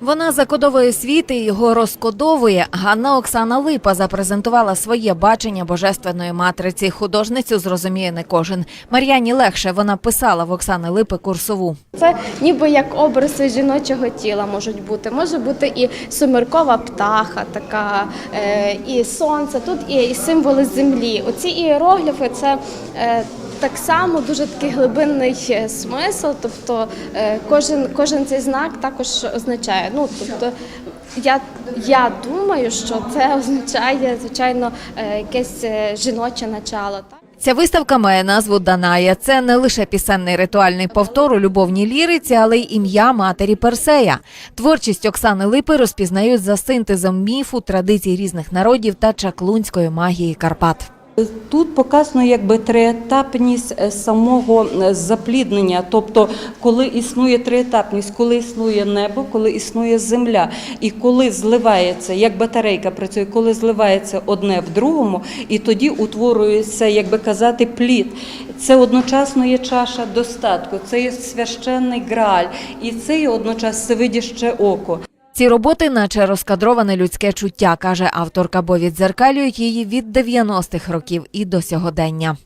Вона закодовує світ і його розкодовує. Ганна Оксана Липа запрезентувала своє бачення божественної матриці. Художницю зрозуміє не кожен. Мар'яні легше вона писала в Оксани Липи курсову. Це ніби як образи жіночого тіла можуть бути. Може бути і сумеркова птаха, така е, і сонце. Тут і символи землі. Оці іерогліфи це. Так само дуже такий глибинний е, смисл, тобто е, кожен, кожен цей знак також означає. Ну тобто я, я думаю, що це означає звичайно е, якесь жіноче начало. Ця виставка має назву Даная. Це не лише пісенний ритуальний повтор у любовній ліриці, але й ім'я матері Персея. Творчість Оксани Липи розпізнають за синтезом міфу, традицій різних народів та чаклунської магії Карпат. Тут показано якби триетапність е, самого е, запліднення, тобто коли існує триетапність, коли існує небо, коли існує земля, і коли зливається, як батарейка працює, коли зливається одне в другому, і тоді утворюється, як би казати, плід. Це одночасно є чаша достатку, це є священний грааль, і це є одночасно всевидяще око. Ці роботи, наче розкадроване людське чуття, каже авторка, бо відзеркалюють її від 90-х років і до сьогодення.